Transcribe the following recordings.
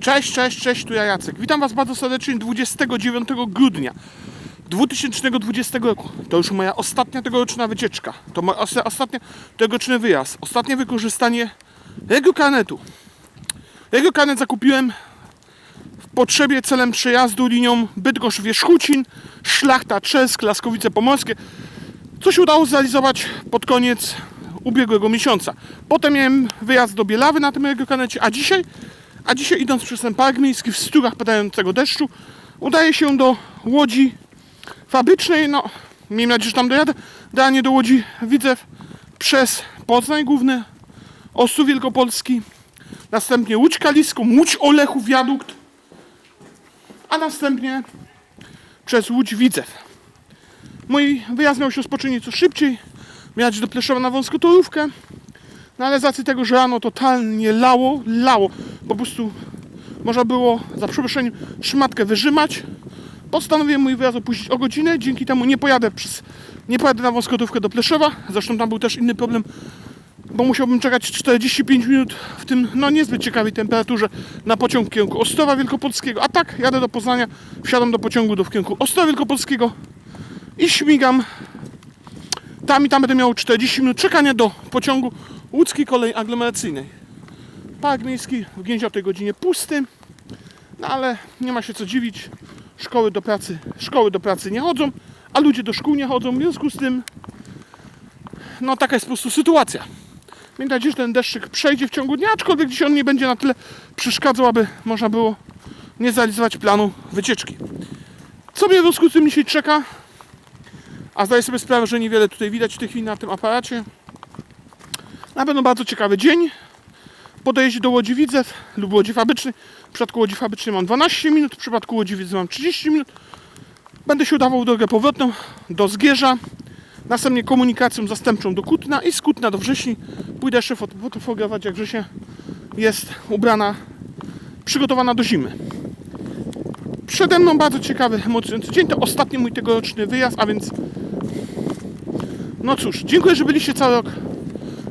Cześć, cześć, cześć, tu ja Jacek. Witam Was bardzo serdecznie 29 grudnia 2020 roku. To już moja ostatnia tegoroczna wycieczka. To moja osta- ostatnia tegoroczny wyjazd. Ostatnie wykorzystanie jego kanetu. Jego kanet zakupiłem w potrzebie celem przejazdu linią Bydgoszcz-Wierzchucin, Szlachta, Czesk, Laskowice Pomorskie. Co się udało zrealizować pod koniec ubiegłego miesiąca. Potem miałem wyjazd do Bielawy na tym jego kanecie, a dzisiaj, a dzisiaj idąc przez ten park miejski w strugach padającego deszczu, udaje się do Łodzi fabrycznej, no miejmy nadzieję, że tam dojadę, danie do Łodzi Widzew przez Poznań główny, Ostrów Wielkopolski, następnie Łódź Kaliską, Łódź Olechów, wiadukt, a następnie przez Łódź Widzew. Mój wyjazd miał się rozpocząć nieco szybciej. Miałem do Pleszowa na wąską torówkę. No ale z racji tego, że rano totalnie lało, lało, po prostu można było, za przeproszeniem, szmatkę wyrzymać. Postanowiłem mój wyjazd opuścić o godzinę, dzięki temu nie pojadę przez, nie pojadę na wąskotówkę do Pleszowa. Zresztą tam był też inny problem, bo musiałbym czekać 45 minut w tym, no niezbyt ciekawej temperaturze na pociąg w kierunku Ostrowa Wielkopolskiego. A tak, jadę do Poznania, wsiadam do pociągu do w kierunku Ostrowa Wielkopolskiego i śmigam tam i tam będę miał 40 minut czekania do pociągu łódzkiej kolei aglomeracyjnej. Park miejski w tej godzinie pusty, no ale nie ma się co dziwić. Szkoły do pracy, szkoły do pracy nie chodzą, a ludzie do szkół nie chodzą, w związku z tym no taka jest po prostu sytuacja. Miejmy nadzieję, że ten deszczyk przejdzie w ciągu dnia, aczkolwiek dzisiaj on nie będzie na tyle przeszkadzał, aby można było nie zrealizować planu wycieczki. Co mnie w związku z tym dzisiaj czeka? A zdaję sobie sprawę, że niewiele tutaj widać w tej chwili na tym aparacie. Na pewno bardzo ciekawy dzień. Po dojeździe do Łodzi Widzew lub Łodzi Fabrycznej. W przypadku Łodzi Fabrycznej mam 12 minut, w przypadku Łodzi Widzew mam 30 minut. Będę się udawał drogę powrotną do Zgierza. Następnie komunikacją zastępczą do Kutna i z Kutna do Wrześni. Pójdę jeszcze fot- fotografować, jak Września jest ubrana, przygotowana do zimy. Przede mną bardzo ciekawy, emocjonujący dzień. To ostatni mój tegoroczny wyjazd, a więc no cóż, dziękuję, że byliście cały rok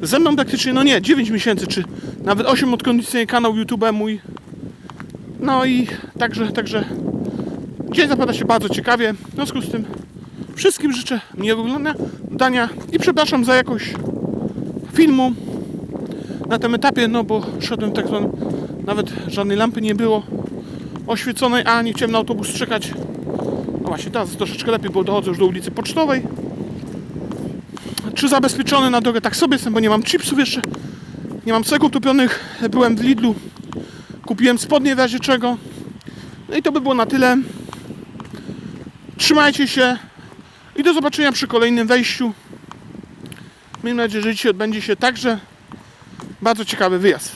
ze mną praktycznie, no nie, 9 miesięcy, czy nawet 8 odkąd istnieje kanał YouTube mój. No i także, także dzień zapada się bardzo ciekawie. W związku z tym wszystkim życzę miłego oglądania i przepraszam za jakość filmu na tym etapie, no bo szedłem tak zwanym, nawet żadnej lampy nie było oświeconej, a nie chciałem na autobus czekać. No właśnie, teraz troszeczkę lepiej, bo dochodzę już do ulicy Pocztowej. Czy zabezpieczony na drogę? Tak sobie jestem, bo nie mam chipsów jeszcze. Nie mam cegów topionych. Byłem w Lidlu. Kupiłem spodnie w razie czego. No i to by było na tyle. Trzymajcie się i do zobaczenia przy kolejnym wejściu. Miejmy nadzieję, że dzisiaj odbędzie się także bardzo ciekawy wyjazd.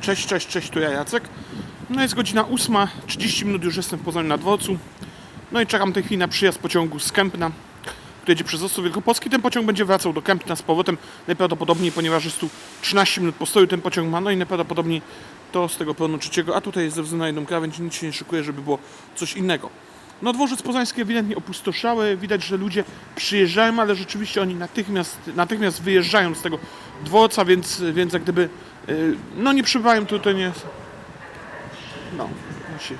Cześć, cześć, cześć, tu ja Jacek. No jest godzina 8, 30 minut już jestem w Poznaniu na dworcu. No i czekam w tej chwili na przyjazd pociągu z Kępna, który jedzie przez Ostrów Wielkopolski. Ten pociąg będzie wracał do Kępna z powrotem najprawdopodobniej, ponieważ jest tu 13 minut postoju ten pociąg ma, no i najprawdopodobniej to z tego pełnu trzeciego, a tutaj jest ze względu na jedną krawędź, nic się nie szykuje, żeby było coś innego. No dworzec poznański ewidentnie opustoszały, widać, że ludzie przyjeżdżają, ale rzeczywiście oni natychmiast, natychmiast wyjeżdżają z tego dworca, więc, więc jak gdyby yy, no nie przybywają tutaj, nie... No, właśnie.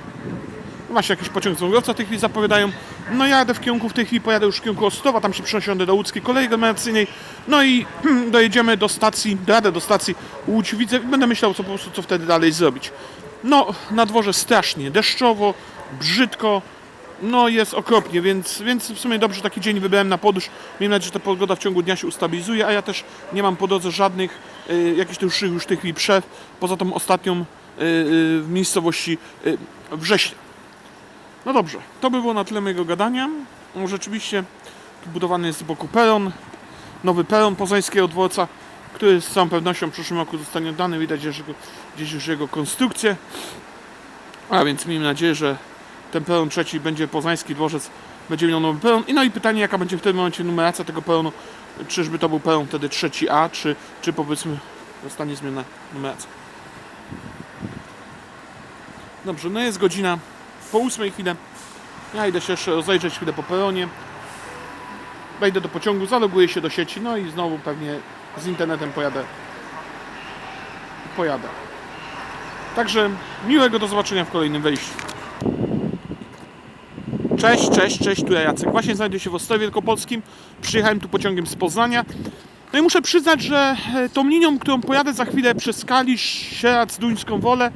Ma się jakiś pociąg z Wągrowca w tej chwili zapowiadają. No jadę w kierunku, w tej chwili pojadę już w kierunku Ostowa, tam się przesiądę do łódzkiej kolei aglomeracyjnej. No i dojedziemy do stacji, dojadę do stacji Łódź Widzę będę myślał, co po prostu co wtedy dalej zrobić. No, na dworze strasznie, deszczowo, brzydko, no jest okropnie, więc, więc w sumie dobrze taki dzień wybrałem na podróż. Miejmy nadzieję, że ta pogoda w ciągu dnia się ustabilizuje, a ja też nie mam po drodze żadnych y, jakichś już w tej chwili przerw, poza tą ostatnią y, y, w miejscowości y, Września. No dobrze, to by było na tyle mojego gadania. Rzeczywiście tu budowany jest z boku peron, nowy peron poznańskiego dworca, który z całą pewnością w przyszłym roku zostanie oddany. Widać że gdzieś już jego konstrukcję. A więc miejmy nadzieję, że ten peron trzeci będzie poznański dworzec, będzie miał nowy peron. I no i pytanie, jaka będzie w tym momencie numeracja tego peronu. Czyżby to był peron wtedy trzeci A, czy, czy powiedzmy zostanie zmieniona numeracja. Dobrze, no jest godzina po ósmej chwilę. Ja idę się jeszcze rozejrzeć chwilę po peronie. Wejdę do pociągu, zaloguję się do sieci, no i znowu pewnie z internetem pojadę pojadę. Także miłego do zobaczenia w kolejnym wejściu. Cześć, cześć, cześć, tu ja Jacek. Właśnie znajduję się w Ostrowie Wielkopolskim. Przyjechałem tu pociągiem z Poznania. No i muszę przyznać, że e, tą linią, którą pojadę za chwilę przez Kalisz, Sieradz, Duńską Wolę,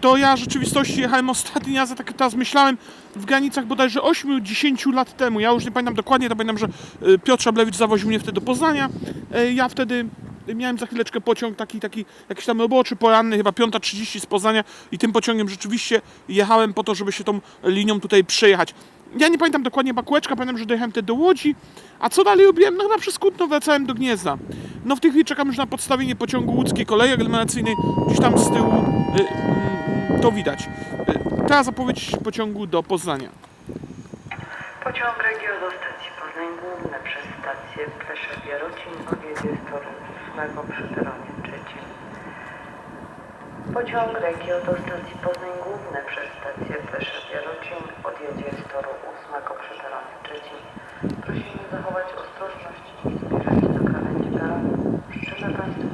to ja w rzeczywistości jechałem ostatni raz, tak teraz myślałem, w granicach bodajże 8-10 lat temu. Ja już nie pamiętam dokładnie, to pamiętam, że e, Piotr Szablewicz zawoził mnie wtedy do Poznania. E, Ja wtedy miałem za chwileczkę pociąg taki, taki jakiś tam roboczy, poranny, chyba 5.30 z Poznania i tym pociągiem rzeczywiście jechałem po to, żeby się tą linią tutaj przejechać. Ja nie pamiętam dokładnie bakłeczka, pamiętam, że dojechałem wtedy do Łodzi, a co dalej robiłem? No chyba przez Kutno wracałem do Gniezna. No w tej chwili czekam już na podstawienie pociągu łódzkiej kolei aglomeracyjnej, gdzieś tam z tyłu y, mm, to widać. Y, teraz zapowiedź pociągu do Poznania. Pociąg Regio do stacji Poznań Główne przez stację Pleszew Jarocin odjedzie z toru 8 przy peronie trzecim. Pociąg Regio do stacji Poznań Główne przez stację Pleszew Jarocin odjedzie z toru 8 przy peronie trzecim. Prosimy zachować ostrożność i się do krawędzi peronu. Państwu.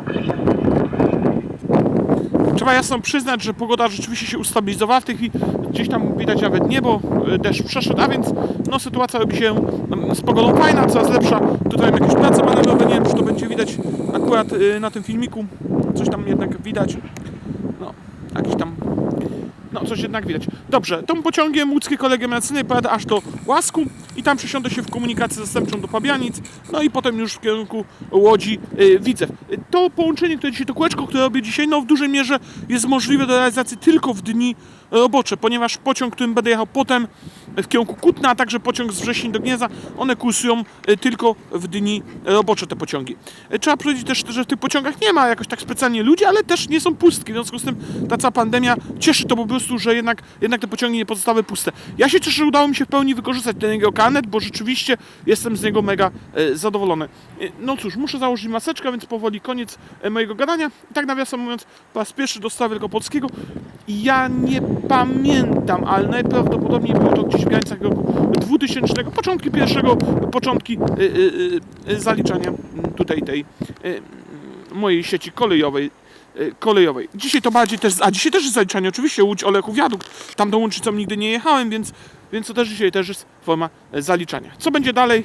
Trzeba jasno przyznać, że pogoda rzeczywiście się ustabilizowała. W tej chwili gdzieś tam widać nawet niebo, y, deszcz przeszedł, a więc no, sytuacja robi się mm, z pogodą fajna, coraz lepsza. Tutaj jakieś prace manewrowe, nie wiem czy to będzie widać akurat y, na tym filmiku. Coś tam jednak widać. No, jakiś tam no, coś jednak widać. Dobrze, tą pociągiem łódzkiej kolegi aglomeracyjnej pojadę aż do Łasku i tam przesiądę się w komunikację zastępczą do Pabianic, no i potem już w kierunku Łodzi y, Widzew. To połączenie, które dzisiaj, to kółeczko, które robię dzisiaj, no w dużej mierze jest możliwe do realizacji tylko w dni robocze, ponieważ pociąg, którym będę jechał potem w kierunku Kutna, a także pociąg z Wrześni do Gniezna, one kursują y, tylko w dni robocze te pociągi. Trzeba powiedzieć też, że w tych pociągach nie ma jakoś tak specjalnie ludzi, ale też nie są pustki, w związku z tym ta cała pandemia cieszy to po prostu, że jednak, jednak te pociągi nie pozostały puste. Ja się cieszę, że udało mi się w pełni wykorzystać ten jego kanet, bo rzeczywiście jestem z niego mega e, zadowolony. E, No cóż, muszę założyć maseczkę, więc powoli koniec e, mojego gadania. I tak nawiasem mówiąc, po raz pierwszy do Stawu Wielkopolskiego. Ja nie pamiętam, ale najprawdopodobniej było to gdzieś w granicach roku 2000, początki pierwszego, początki e, e, e, zaliczania m, tutaj tej e, m, mojej sieci kolejowej kolejowej. Dzisiaj to bardziej też, a dzisiaj też jest zaliczanie, oczywiście Łódź Olechu Wiadukt, tam tą łączycą nigdy nie jechałem, więc, więc to też dzisiaj też jest forma e, zaliczania. Co będzie dalej?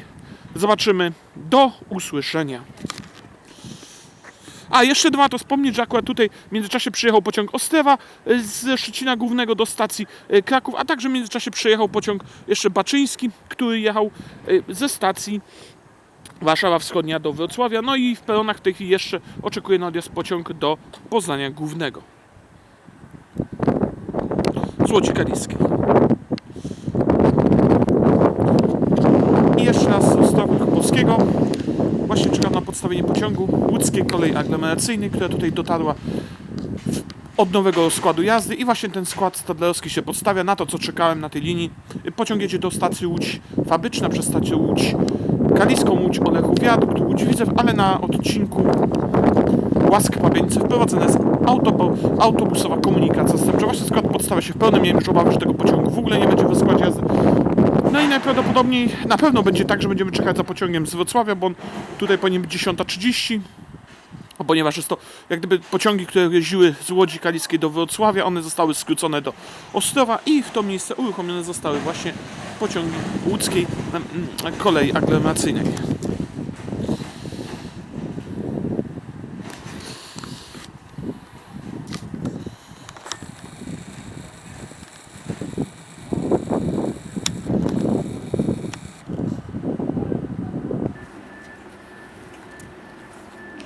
Zobaczymy. Do usłyszenia. A, jeszcze warto wspomnieć, że akurat tutaj w międzyczasie przyjechał pociąg Ostrewa e, ze Szczecina Głównego do stacji e, Kraków, a także w międzyczasie przyjechał pociąg jeszcze Baczyński, który jechał e, ze stacji Warszawa Wschodnia do Wrocławia. No i w peronach w tej chwili jeszcze oczekuje na odjazd pociąg do Poznania Głównego. Z Łodzi Kaliskiej. I jeszcze raz z Ostrowa Polskiego. Właśnie czekam na podstawienie pociągu łódzkiej kolei aglomeracyjnej, która tutaj dotarła od nowego składu jazdy i właśnie ten skład stadlerowski się podstawia na to, co czekałem na tej linii. Pociąg jedzie do stacji Łódź Fabryczna przez stację Łódź Kaliską, Łódź Olechu Wiadukt, Łódź Widzew, ale na odcinku Łask Pabianice wprowadzona jest autobusowa komunikacja zastępcza. Właśnie skład podstawia się w pełnym. Miałem już obawy, że tego pociągu w ogóle nie będzie w składzie jazdy. No i najprawdopodobniej na pewno będzie tak, że będziemy czekać za pociągiem z Wrocławia, bo on tutaj powinien być 10.30. No, Ponieważ jest to jak gdyby pociągi, które jeździły z Łodzi Kaliskiej do Wrocławia, one zostały skrócone do Ostrowa i w to miejsce uruchomione zostały właśnie pociągi łódzkiej kolei aglomeracyjnej.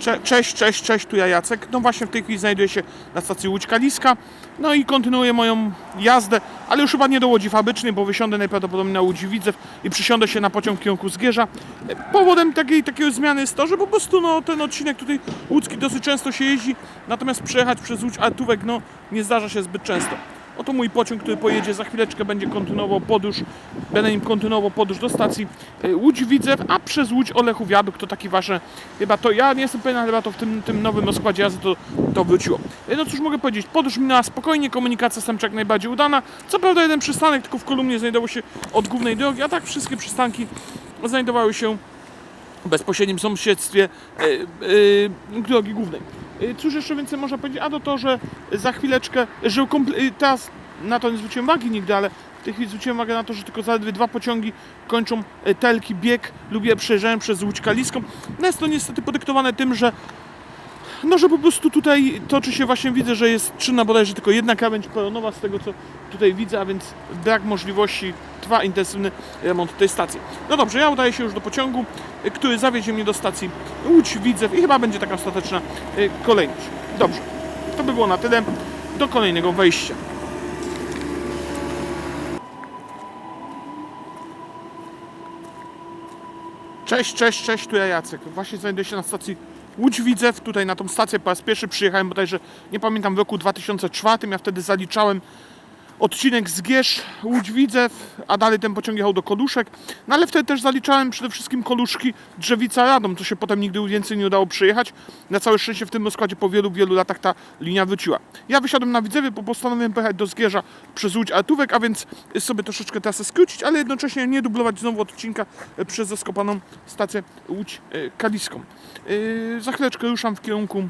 Cze- Cześć, cześć, cześć, tu ja Jacek. No właśnie w tej chwili znajduję się na stacji Łódź Kaliska. No i kontynuuję moją jazdę, ale już chyba nie do Łodzi Fabrycznej, bo wysiądę najprawdopodobniej na Łódź Widzew i przysiądę się na pociąg w kierunku Zgierza. Powodem takiej, takiej zmiany jest to, że po prostu no, ten odcinek tutaj łódzki dosyć często się jeździ, natomiast przejechać przez Łódź Artówek no, nie zdarza się zbyt często. Oto mój pociąg, który pojedzie za chwileczkę, będzie kontynuował podróż, będę nim kontynuował podróż do stacji e, Łódź Widzew, a przez Łódź Olechu Wiadukt to taki wasze, chyba to, ja nie jestem pewien, chyba to w tym, tym nowym rozkładzie jazdy to, to wróciło. E, No cóż mogę powiedzieć, podróż minęła spokojnie, komunikacja zastępcza jak najbardziej udana, co prawda jeden przystanek tylko w kolumnie znajdował się od głównej drogi, a tak wszystkie przystanki znajdowały się w bezpośrednim sąsiedztwie e, e, drogi głównej. Y, Cóż jeszcze więcej można powiedzieć? A to to, że za chwileczkę, że y, teraz na to nie zwróciłem uwagi nigdy, ale w tej chwili zwróciłem uwagę na to, że tylko zaledwie dwa pociągi kończą y, telki bieg lub je przejeżdżają przez Łódź Kaliską. No jest to niestety podyktowane tym, że no, że po prostu tutaj toczy się właśnie, widzę, że jest czynna bodajże tylko jedna krawędź peronowa z tego, co tutaj widzę, a więc brak możliwości, trwa intensywny remont tej stacji. No dobrze, ja udaję się już do pociągu, y, który zawiezie mnie do stacji Łódź Widzew i chyba będzie taka ostateczna y, kolejność. Dobrze, to by było na tyle. Do kolejnego wejścia. Cześć, cześć, cześć, tu ja Jacek. Właśnie znajduję się na stacji Łódź Widzew. Tutaj na tą stację po raz pierwszy przyjechałem bodajże, nie pamiętam, w roku 2004. Ja wtedy zaliczałem odcinek z Gierz, Łódź Widzew, a dalej ten pociąg jechał do Koluszek. No ale wtedy też zaliczałem przede wszystkim Koluszki Drzewica Radom, co się potem nigdy więcej nie udało przyjechać. Na całe szczęście w tym rozkładzie po wielu, wielu latach ta linia wróciła. Ja wysiadłem na Widzewie, bo postanowiłem pojechać do Zgierza przez Łódź Artówek, a więc sobie troszeczkę trasę skrócić, ale jednocześnie nie dublować znowu odcinka e, przez zaskopaną stację Łódź e, Kaliską. E, Za chwileczkę ruszam w kierunku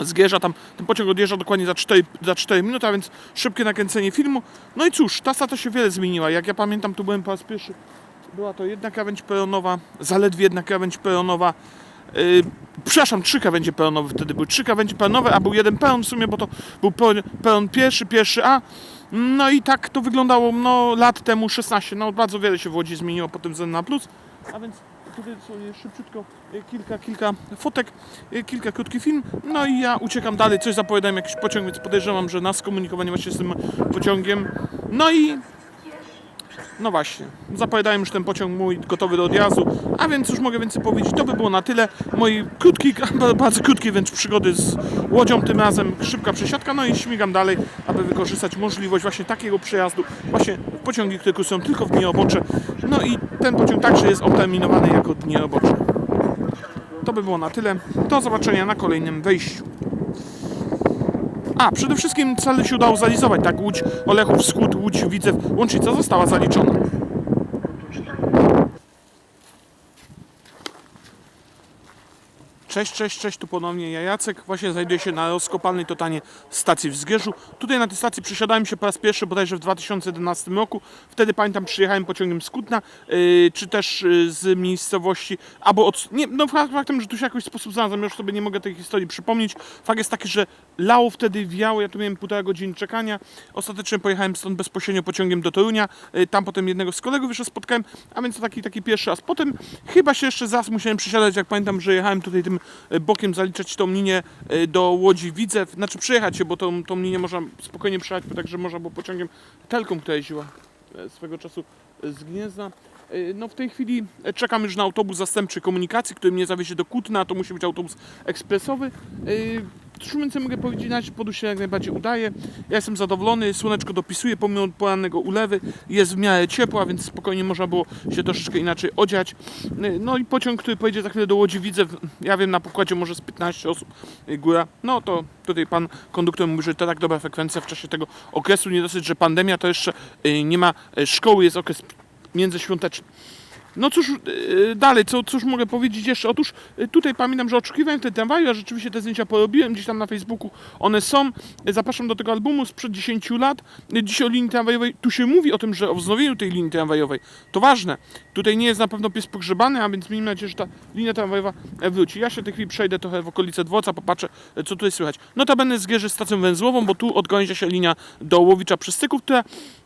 Zgierza, tam ten pociąg odjeżdża dokładnie za 4, za 4 minuty, a więc szybkie nakręcenie filmu. No i cóż, ta stacja się wiele zmieniła. Jak ja pamiętam, tu byłem po raz pierwszy. Była to jedna krawędź peronowa, zaledwie jedna krawędź peronowa. Yy, przepraszam, trzy krawędzie peronowe wtedy były. Trzy krawędzie peronowe, a był jeden peron w sumie, bo to był peron, peron pierwszy, pierwszy A. No i tak to wyglądało no, lat temu 16. No bardzo wiele się w Łodzi zmieniło po tym na plus. A więc tutaj sobie szybciutko y, kilka, kilka fotek, y, kilka krótki film. No i ja uciekam dalej, coś zapowiadałem, jakiś pociąg, więc podejrzewam, że na skomunikowanie właśnie z tym pociągiem. No i no właśnie, zapowiadałem już ten pociąg mój gotowy do odjazdu, a więc już mogę więcej powiedzieć. To by było na tyle mojej krótkiej, bardzo krótkiej wręcz przygody z łodzią, tym razem szybka przesiadka, no i śmigam dalej, aby wykorzystać możliwość właśnie takiego przejazdu, właśnie pociągi, które kursują tylko w dni robocze. No i ten pociąg także jest oterminowany jako dni robocze. To by było na tyle. Do zobaczenia na kolejnym wejściu. A, przede wszystkim cel się udało zrealizować, tak? Łódź Olechów Wschód, Łódź Widzew, łącznica została zaliczona. Cześć, cześć, cześć, tu ponownie ja Jacek. Właśnie znajduję się na rozkopalnej totalnie stacji w Zgierzu. Tutaj na tej stacji przesiadałem się po raz pierwszy bodajże w 2011 roku. Wtedy pamiętam przyjechałem pociągiem z Kutna, yy, czy też yy, z miejscowości, albo od... Nie, no fakt- faktem, że tu się jakoś sposób znalazłem, już sobie nie mogę tej historii przypomnieć. Fakt jest taki, że lało wtedy wiało, ja tu miałem półtora godziny czekania. Ostatecznie pojechałem stąd bezpośrednio pociągiem do Torunia. Yy, tam potem jednego z kolegów jeszcze spotkałem, a więc to taki, taki pierwszy raz. Potem chyba się jeszcze zaraz musiałem przesiadać, jak pamiętam, że jechałem tutaj tym bokiem zaliczać tą linię e, do Łodzi Widzew, znaczy przejechać się, bo tą, tą linię można spokojnie przejechać, bo także można było pociągiem Telką, która jeździła e, swego czasu e, z Gniezna. E, No w tej chwili e, czekam już na autobus zastępczej komunikacji, który mnie zawiezie do Kutna, to musi być autobus ekspresowy. E, więcej mogę powiedzieć, podróż się jak najbardziej udaje. Ja jestem zadowolony, słoneczko dopisuje pomimo porannego ulewy, jest w miarę ciepło, a więc spokojnie można było się troszeczkę inaczej odziać. No i pociąg, który pojedzie za chwilę do Łodzi widzę, ja wiem na pokładzie może z 15 osób y, góra, no to tutaj pan konduktor mówi, że to tak dobra frekwencja w czasie tego okresu, nie dosyć, że pandemia, to jeszcze y, nie ma y, szkoły, jest okres międzyświąteczny. No cóż, yy, dalej, co, cóż mogę powiedzieć jeszcze? Otóż yy, tutaj pamiętam, że oczekiwałem tej tramwaju, a rzeczywiście te zdjęcia porobiłem gdzieś tam na Facebooku. One są. Yy, Zapraszam do tego albumu sprzed 10 lat. Dzisiaj o linii tramwajowej. Tu się mówi o tym, że o wznowieniu tej linii tramwajowej. To ważne. Tutaj nie jest na pewno pies pogrzebany, a więc miejmy nadzieję, że ta linia tramwajowa e, wróci. Ja się w tej chwili przejdę trochę w okolice dworca, popatrzę, e, co tutaj słychać. Notabene zgierzy stacją węzłową, bo tu odgałęzia się linia do Łowicza Przystyków, która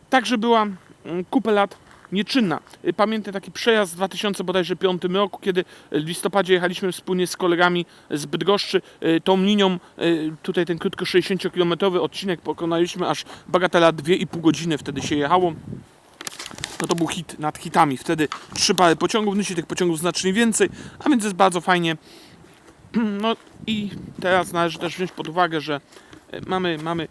także była mm, kupę lat nieczynna. Y, Pamiętam taki przejazd w 2005 roku, kiedy w listopadzie jechaliśmy wspólnie z kolegami z Bydgoszczy y, tą linią, y, tutaj ten krótko 60-kilometrowy odcinek pokonaliśmy aż bagatela 2,5 godziny wtedy się jechało. No to był hit nad hitami. Wtedy trzy pary pociągów, dzisiaj tych pociągów znacznie więcej, a więc jest bardzo fajnie. No i teraz należy też wziąć pod uwagę, że mamy, mamy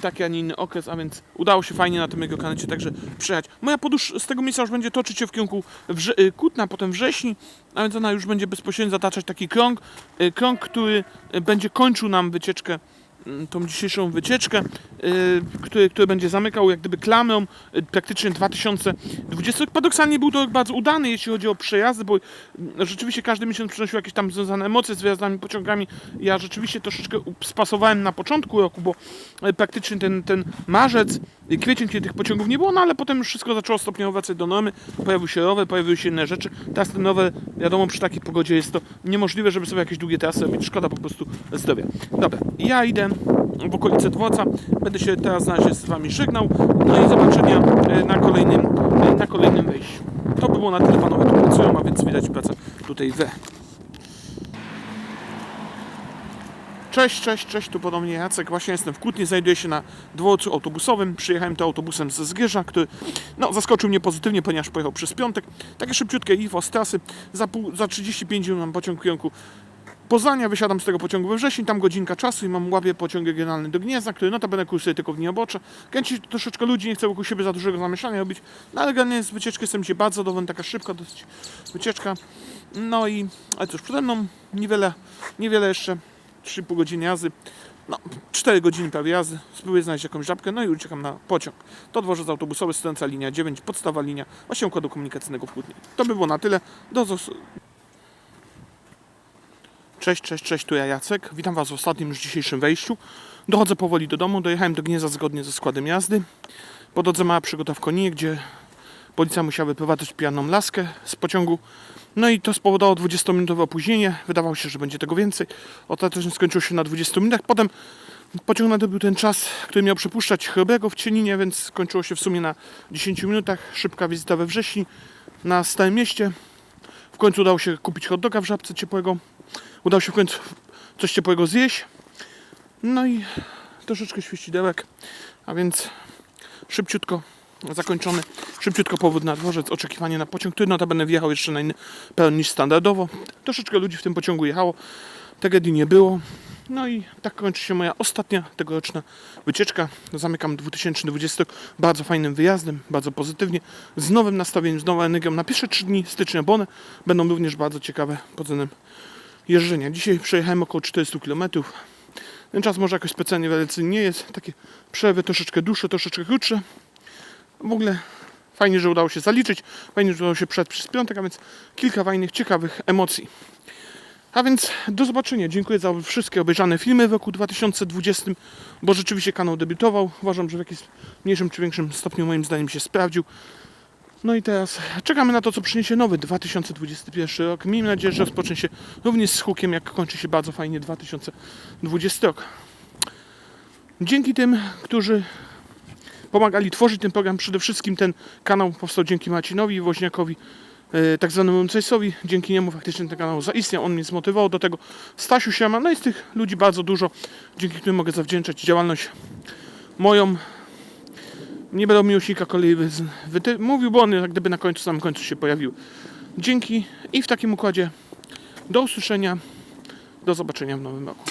taki, a nie inny okres, a więc udało się fajnie na tym jego kanecie także przejechać. Moja podróż z tego miejsca już będzie toczyć się w kierunku wrze- y, Kutna, potem Wrześni, a więc ona już będzie bezpośrednio zataczać taki krąg, y, krąg, który będzie kończył nam wycieczkę tą dzisiejszą wycieczkę, y, który, który będzie zamykał jak gdyby klamrą y, praktycznie 2020. Paradoksalnie był to bardzo udany, jeśli chodzi o przejazdy, bo rzeczywiście każdy miesiąc przynosił jakieś tam związane emocje z wyjazdami pociągami. Ja rzeczywiście troszeczkę spasowałem na początku roku, bo y, praktycznie ten, ten marzec, y, kwiecień, kiedy tych pociągów nie było, no ale potem już wszystko zaczęło stopniowo wracać do normy, pojawił się rower, pojawiły się inne rzeczy. Teraz te nowe, wiadomo, przy takiej pogodzie jest to niemożliwe, żeby sobie jakieś długie trasy robić. Szkoda po prostu zdrowia. Dobra, ja idę w okolice dworca. Będę się teraz na razie z Wami żegnał. No i zobaczenia e, na kolejnym, e, na kolejnym wejściu. To by było na tyle, panowie tu pracują, a więc widać pracę tutaj we. Cześć, cześć, cześć, tu podobnie Jacek. Właśnie jestem w Kutnie, znajduję się na dworcu autobusowym. Przyjechałem tu autobusem ze Zgierza, który no, zaskoczył mnie pozytywnie, ponieważ pojechał przez piątek. Takie szybciutkie info z trasy. Za, pół, za 35 minut mam pociąg w kierunku Poznania, wysiadam z tego pociągu we wrześniu, tam godzinka czasu i mam łapię pociąg regionalny do Gniezna, który notabene kursuje tylko w dni obocze. Kręci troszeczkę ludzi, nie chcę wokół siebie za dużego zamieszania robić, no ale generalnie z wycieczki jestem dzisiaj bardzo zadowolony, taka szybka dosyć wycieczka. No i, ale cóż, przede mną niewiele, niewiele jeszcze, 3,5 godziny jazdy, no 4 godziny prawie jazdy, spróbuję znaleźć jakąś żabkę, no i uciekam na pociąg. To dworzec autobusowy, stojąca linia 9, podstawa linia, właśnie układu komunikacyjnego w Kłudnie. To by było na tyle, do zos- Cześć, cześć, cześć, tu ja Jacek. Witam Was w ostatnim już dzisiejszym wejściu. Dochodzę powoli do domu, dojechałem do Gniezna zgodnie ze składem jazdy. Po drodze mała przygoda w Koninie, gdzie policja musiała wyprowadzać pijaną laskę z pociągu. No i to spowodowało 20-minutowe opóźnienie. Wydawało się, że będzie tego więcej. Ostatecznie skończyło się na 20 minutach. Potem pociąg nadobył ten czas, który miał przepuszczać Chrobrego w Cieninie, więc skończyło się w sumie na 10 minutach. Szybka wizyta we wrześni na Starym Mieście. W końcu udało się kupić hot doga w żabce ciepłego. Udało się w końcu coś ciepłego zjeść. No i troszeczkę świecidełek, a więc szybciutko zakończony. Szybciutko powód na dworzec, oczekiwanie na pociąg, który notabene wjechał jeszcze na inny peron niż standardowo. Troszeczkę ludzi w tym pociągu jechało, tragedii nie było. No i tak kończy się moja ostatnia tegoroczna wycieczka. Zamykam 2020 bardzo fajnym wyjazdem, bardzo pozytywnie, z nowym nastawieniem, z nową energią na pierwsze 3 dni stycznia, bo będą również bardzo ciekawe pod względem jeżdżenia. Dzisiaj przejechałem około 400 km. Ten czas może jakoś specjalnie wielcy nie jest. Takie przerwy troszeczkę dłuższe, troszeczkę krótsze. W ogóle fajnie, że udało się zaliczyć. Fajnie, że udało się przed przez piątek, a więc kilka fajnych, ciekawych emocji. A więc do zobaczenia. Dziękuję za wszystkie obejrzane filmy w roku 2020, bo rzeczywiście kanał debiutował. Uważam, że w jakimś mniejszym czy większym stopniu moim zdaniem się sprawdził. No i teraz czekamy na to, co przyniesie nowy 2021 rok. Miejmy nadzieję, że rozpocznie się również z hukiem, jak kończy się bardzo fajnie 2020 rok. Dzięki tym, którzy pomagali tworzyć ten program, przede wszystkim ten kanał powstał dzięki Marcinowi Woźniakowi, e, tak zwanemu Mcejsowi. Dzięki niemu faktycznie ten kanał zaistniał, on mnie zmotywował do tego. Stasiu Siema, no i z tych ludzi bardzo dużo, dzięki którym mogę zawdzięczać działalność moją, nie będę miłośnika kolei wy- wyty- mówił, bo one jak gdyby na końcu, samym końcu się pojawiły. Dzięki i w takim układzie do usłyszenia, do zobaczenia w nowym roku.